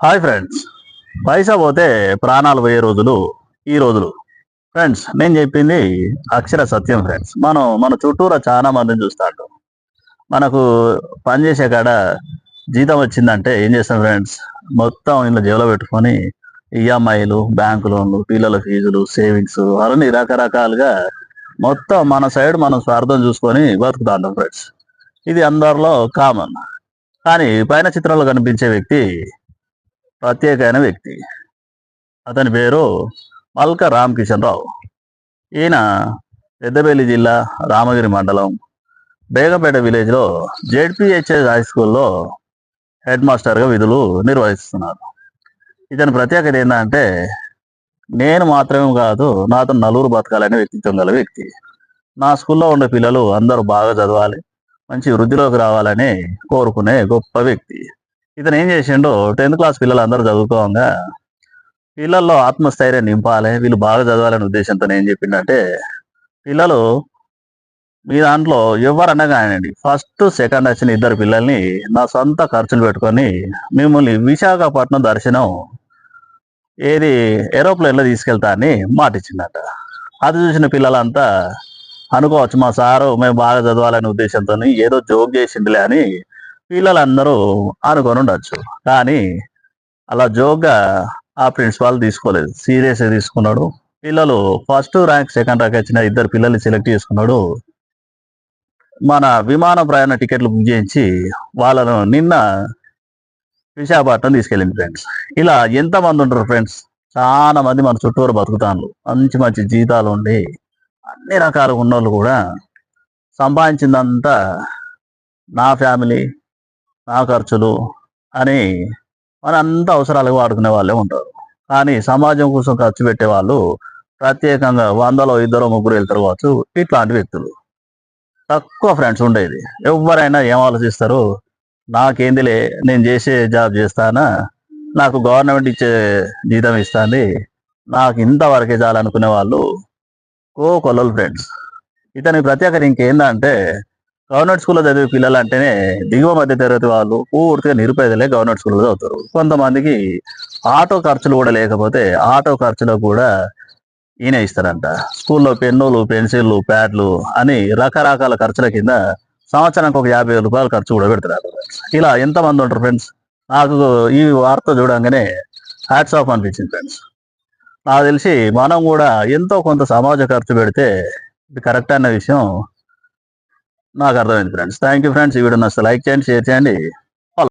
Hi friends పైసా పోతే ప్రాణాలు పోయే రోజులు ఈ రోజులు. ఫ్రెండ్స్ నేను చెప్పింది అక్షర సత్యం ఫ్రెండ్స్ మనం మన చుట్టూరా చాలా మందిని చూస్తాడు మనకు పని చేసే కాడ జీతం వచ్చిందంటే ఏం చేస్తాం ఫ్రెండ్స్ మొత్తం ఇంట్లో జేబులో పెట్టుకొని ఈఎంఐలు బ్యాంకు లోన్లు పిల్లల ఫీజులు సేవింగ్స్ అవన్నీ రకరకాలుగా మొత్తం మన సైడ్ మనం స్వార్థం చూసుకొని బతుకుతాంటాం ఫ్రెండ్స్ ఇది అందరిలో కామన్ కానీ పైన చిత్రంలో కనిపించే వ్యక్తి ప్రత్యేకమైన వ్యక్తి. అతని పేరు మల్క రామకిషన్ రావు. ఈయన పెద్దపల్లి జిల్లా రామగిరి మండలం బేగపేట విలేజ్లో జెడ్పిహెచ్ఎస్ హై స్కూల్లో హెడ్ మాస్టర్గా విధులు నిర్వహిస్తున్నారు. ఇతని ప్రత్యేకత ఏంటంటే నేను మాత్రమే కాదు నాతో నలుగురు బతకాలనే వ్యక్తిత్వం గల వ్యక్తి. నా స్కూల్లో ఉండే పిల్లలు అందరూ బాగా చదవాలి మంచి వృద్ధిలోకి రావాలని కోరుకునే గొప్ప వ్యక్తి. ఇతను ఏం చేసిండు? టెన్త్ క్లాస్ పిల్లలు అందరూ చదువుకోగా పిల్లల్లో ఆత్మస్థైర్యం నింపాలి వీళ్ళు బాగా చదవాలనే ఉద్దేశంతో ఏం చెప్పిండంటే పిల్లలు మీ దాంట్లో ఎవరన్నా కానివ్వండి ఫస్ట్ సెకండ్ వచ్చిన ఇద్దరు పిల్లల్ని నా సొంత ఖర్చులు పెట్టుకొని మిమ్మల్ని విశాఖపట్నం దర్శనం ఏది ఏరోప్లేన్లో తీసుకెళ్తా అని మాటిచ్చిందట. అది చూసిన పిల్లలంతా అనుకోవచ్చు మా సారు మేము బాగా చదవాలనే ఉద్దేశంతో ఏదో జోక్ చేసిండులే అని పిల్లలందరూ అనుకొని ఉండొచ్చు కానీ అలా జోక్గా ఆ ప్రిన్సిపాల్ తీసుకోలేదు. సీరియస్గా తీసుకున్నాడు. పిల్లలు ఫస్ట్ ర్యాంక్ సెకండ్ ర్యాంక్ వచ్చిన ఇద్దరు పిల్లల్ని సెలెక్ట్ చేసుకున్నాడు. మన విమాన ప్రయాణ టికెట్లు బుక్ చేయించి వాళ్ళను నిన్న విశాఖపట్నం తీసుకెళ్ళింది ఫ్రెండ్స్. ఇలా ఎంతమంది ఉంటారు ఫ్రెండ్స్. చాలా మంది మన చుట్టూరు బతుకుతాను మంచి మంచి జీతాలు ఉండి అన్ని రకాలుగా ఉన్నోళ్ళు కూడా సంపాదించిందంతా నా ఫ్యామిలీ నా ఖర్చులు అని మన అంత అవసరాలకు వాడుకునే వాళ్ళే ఉంటారు. కానీ సమాజం కోసం ఖర్చు పెట్టే వాళ్ళు ప్రత్యేకంగా వందలో ఇద్దరు ముగ్గురు వెళ్తారు కావచ్చు ఇట్లాంటి వ్యక్తులు. తక్కువ ఫ్రెండ్స్ ఉండేది. ఎవరైనా ఏం ఆలోచిస్తారు? నాకేందిలే నేను చేసే జాబ్ చేస్తానా? నాకు గవర్నమెంట్ ఇచ్చే జీతం ఇస్తుంది. నాకు ఇంతవరకే చాలనుకునే వాళ్ళు కో కొల్లలు ఫ్రెండ్స్ ఇతని ప్రత్యేకత ఇంకేందంటే గవర్నమెంట్ స్కూల్లో చదివే పిల్లలు అంటేనే దిగువ మధ్య తరగతి వాళ్ళు పూర్తిగా నిరుపేదలే గవర్నమెంట్ స్కూల్లో చదువుతారు. కొంతమందికి ఆటో ఖర్చులు కూడా లేకపోతే ఆటో ఖర్చులు కూడా ఈయన ఇస్తారంట. స్కూల్లో పెన్నులు పెన్సిళ్ళు ప్యాడ్లు అని రకరకాల ఖర్చుల కింద సంవత్సరానికి ఒక యాభై వేల రూపాయలు ఖర్చు కూడా పెడతారు. ఇలా ఎంతమంది ఉంటారు ఫ్రెండ్స్? నాకు ఈ వార్త చూడంగానే హ్యాట్స్ ఆఫ్ అనిపించింది ఫ్రెండ్స్. నాకు తెలిసి మనం కూడా ఎంతో కొంత సమాజ ఖర్చు పెడితే ఇది కరెక్ట్ అన్న విషయం నాకు అర్థమైంది ఫ్రెండ్స్ థ్యాంక్ యూ ఫ్రెండ్స్ ఈ వీడియో నచ్చితే లైక్ చేయండి షేర్ చేయండి.